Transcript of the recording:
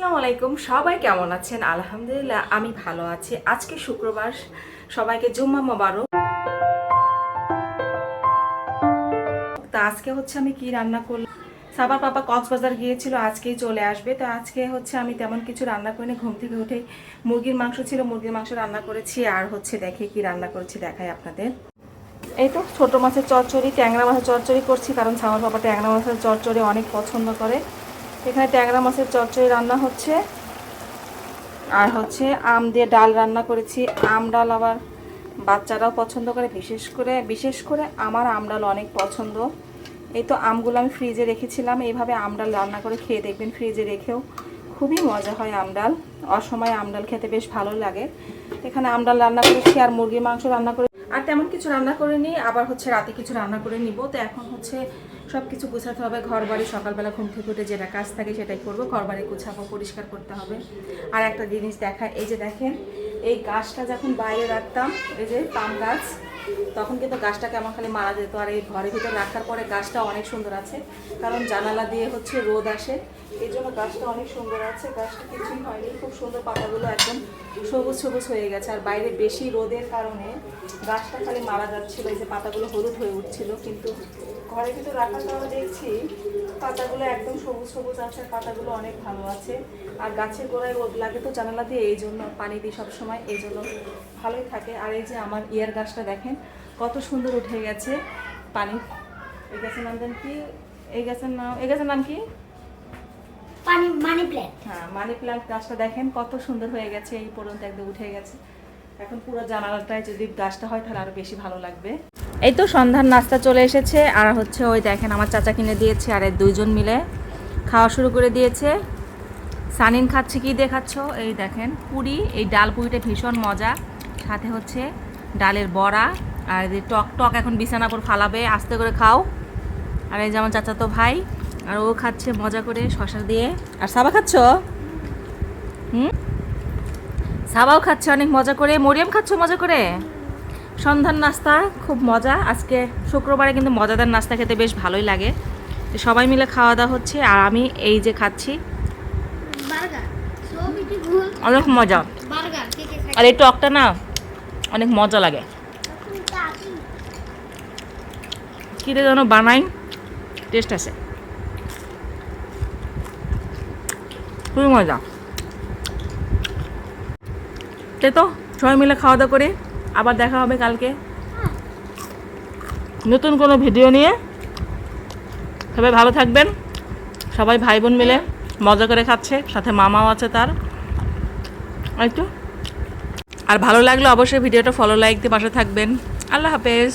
আসসালামু আলাইকুম। সবাই কেমন আছেন? আলহামদুলিল্লাহ, আমি ভালো আছি। আজকে শুক্রবার। সবাইকে জুম্মা মোবারক। তা আজকে হচ্ছে আমি কি রান্না করলাম? সাবার পাপা কক্সবাজার গিয়েছিল, আজকেই চলে আসবে। তো আজকে হচ্ছে আমি তেমন কিছু রান্না করিনি। ঘুম থেকে উঠে মুরগির মাংস ছিল, মুরগির মাংস রান্না করেছি। আর হচ্ছে দেখে কি রান্না করেছি, দেখাই আপনাদের। এই তো, ছোট মাছের চচ্চড়ি, ট্যাংরা মাছের চচ্চড়ি করছি, কারণ সামার পাপা ট্যাংরা মাছের চচ্চড়ি অনেক পছন্দ করে। এখানে ট্যাংরা মাছের চচ্চড়ি রান্না হচ্ছে। আর হচ্ছে আম দিয়ে ডাল রান্না করেছি। আম ডাল আবার বাচ্চারাও পছন্দ করে, বিশেষ করে বিশেষ করে আমার আম ডাল অনেক পছন্দ। এই তো আমগুলো আমি ফ্রিজে রেখেছিলাম, এইভাবে আম ডাল রান্না করে খেয়ে দেখবেন ফ্রিজে রেখেও। খুবই মজা হয় আম ডাল। অসময়ে আম ডাল খেতে বেশ ভালো লাগে। এখানে আম ডাল রান্না করেছি আর মুরগির মাংস রান্না করে আর তেমন কিছু রান্না করে নিই আবার হচ্ছে রাতে কিছু রান্না করে নিব। তো এখন হচ্ছে সব কিছু গুছাতে হবে ঘর বাড়ি সকালবেলা ঘুম থেকে উঠে যেটা কাজ থাকে সেটাই করব ঘর বাড়ি গুছাবো, পরিষ্কার করতে হবে। আর একটা জিনিস দেখা, এই যে দেখেন, এই গাছটা যখন বাইরে রাখতাম, এই যে পাম গাছ, তখন কিন্তু গাছটা কেমন খালি মারা যেত। আর এই ঘরের ভিতরে রাখার পরে গাছটা অনেক সুন্দর আছে, কারণ জানালা দিয়ে হচ্ছে রোদ আসে। এই জন্য গাছটা অনেক সুন্দর আছে, গাছটা কিছুই হয়নি, খুব সুন্দর পাতাগুলো একদম সবুজ সবুজ হয়ে গেছে। আর বাইরে বেশি রোদের কারণে গাছটা খালি মারা যাচ্ছিল, এই যে পাতাগুলো হলুদ হয়ে উঠছিল, কিন্তু ঘরের ভিতরে রাখার দেখছি পাতাগুলো একদম সবুজ সবুজ আছে পাতাগুলো অনেক ভালো আছে। আর গাছের গোড়ায় রোদ লাগে তো জানালা দিয়ে এই জন্য পানি দিই সবসময় এই জন্য ভালোই থাকে। আর এই যে আমার ইয়ার গাছটা দেখেন কত সুন্দর উঠে গেছে পানি। এই গাছের নাম দেন কি? এই গাছের নাম এই গাছের নাম কি? পানি মানি প্ল্যান্ট। হ্যাঁ মানি প্লান্ট গাছটা দেখেন কত সুন্দর হয়ে গেছে এই পর্যন্ত একদম উঠে গেছে। এখন পুরো জানালাটায় যদি গাছটা হয় তাহলে আরও বেশি ভালো লাগবে। এই তো সন্ধ্যার নাস্তা চলে এসেছে। আর হচ্ছে ওই দেখেন আমার চাচা কিনে দিয়েছে, আর এই দুইজন মিলে খাওয়া শুরু করে দিয়েছে। সানিন খাচ্ছে, কি দিয়ে খাচ্ছ? এই দেখেন পুরি, এই ডাল পুরিটা ভীষণ মজা। সাথে হচ্ছে ডালের বড়া, আর এই টক টক এখন বিছানার উপর ফালাবে, আস্তে করে খাও। আর এই যে আমার চাচাতো ভাই, আর ও খাচ্ছে মজা করে শশা দিয়ে। আর সাবা খাচ্ছ? হুম? সাবাও খাচ্ছে অনেক মজা করে। মরিয়াম খাচ্ছ মজা করে? সন্ধ্যার নাস্তা খুব মজা। আজকে শুক্রবারে কিন্তু মজাদার নাস্তা খেতে বেশ ভালোই লাগে। তো সবাই মিলে খাওয়া দাওয়া হচ্ছে আর আমি এই যে খাচ্ছি। অনেক মজা। আর এই টকটা না অনেক মজা লাগে। কী দিয়ে যেন বানাই টেস্ট আছে। খুবই মজা। তাই তো সবাই মিলে খাওয়া দাওয়া করে। আবার দেখা হবে কালকে। নতুন কোনো ভিডিও নিয়ে। সবাই ভালো থাকবেন। সবাই ভাই বোন মিলে মজা করে খাচ্ছে, সাথে মামাও আছে তার। একটু। আর ভালো লাগলে অবশ্যই ভিডিওটা ফলো লাইক দিয়ে পাশে থাকবেন। আল্লাহ হাফেজ।